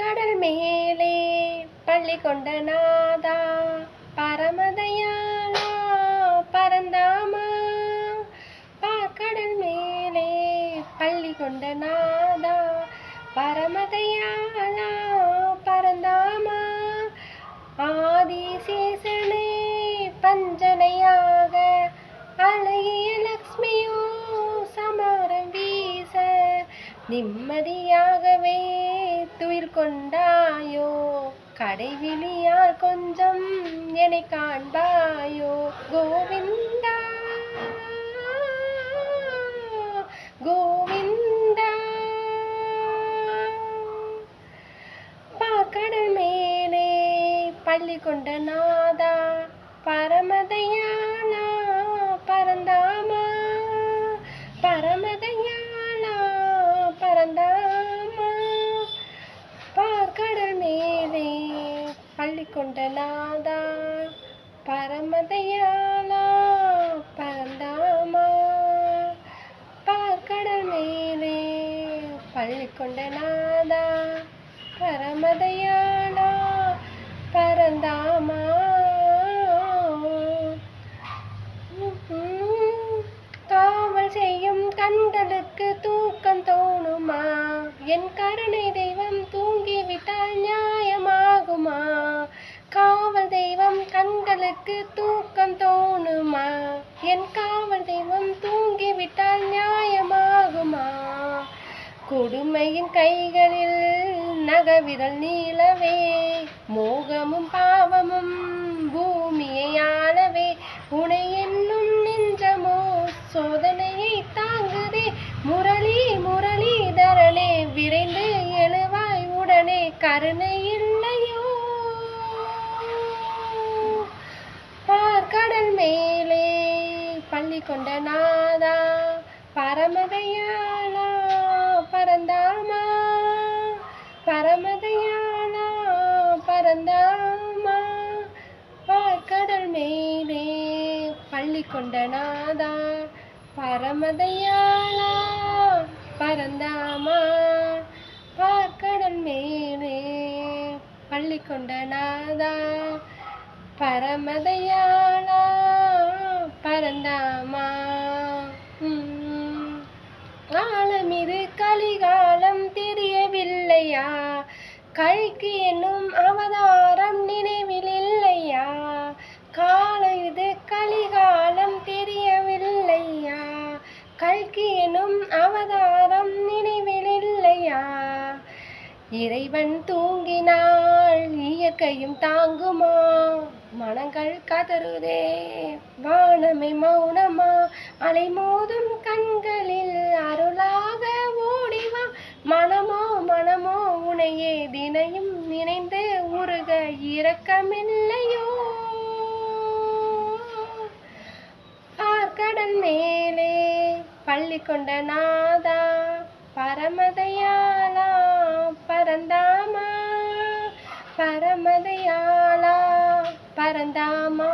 கடல் மேலே பள்ளி கொண்ட நாதா பரமதையாளா பரந்தாமா. பார்க்கடல் மேலே பள்ளி கொண்ட நாதா பரமதையாளா பரந்தாமா. ஆதிசேஷனே பஞ்சனையாக அழகிய லக்ஷ்மியோ சமாரம் வீச நிம்மதியாகவே துயில் கொண்டாயோ? கடைவிழியால் கொஞ்சம் என்னை காண்பாயோ? கோவிந்தா கோவிந்தா. பாக்கடல் மேலே பள்ளி கொண்ட நாதா பரமதையா. பார்க்கடல் மேலே பள்ளி கொண்ட நாதா பரமதயாளா பரந்தாமா. பார்க்கடல் மேலே பள்ளி கொண்ட நாதா பரமதயாளா பரந்தாமா. காவல் செய்யும் கண்களுக்கு தூக்கம் தோணுமா? என் கருணை கண்களுக்கு தூக்கம் தோணுமா? என் காவல் தெய்வம் தூங்கிவிட்டால் நியாயமாகுமா? கொடுமையின் கைகளில் நகவிரல் நீளவே மோகமும் பாவமும் பூமியை ஆளவே உனை கொண்ட நாதா பரமதையாளா பரந்தாமா. பரமதையாளா பரந்தாமா. பார்க்கடல் மேலே பள்ளி கொண்ட நாதா பரமதையாளா பரந்தாமா. பார்க்கடல் மேலே பள்ளி கொண்ட நாதா பரமதையாளா கல்கி என்னும் அவதாரம் நினைவில் இல்லையா காலம் இது கலிகாலம் தெரியவில்லையா? கல்கி எனும் அவதாரம் நினைவில் இல்லையா இறைவன் தூங்கினால் இயற்கையும் தாங்குமா? மனங்கள் கதறுதே வானமே மௌனமா? அலைமோதும் கண்கள் உனக்காக இரக்கமில்லையோ? ஆர்கடல் மேலே பள்ளி கொண்ட நாதா பரமதையாலா பரந்தாமா? பரமதையாலா பரந்தாமா?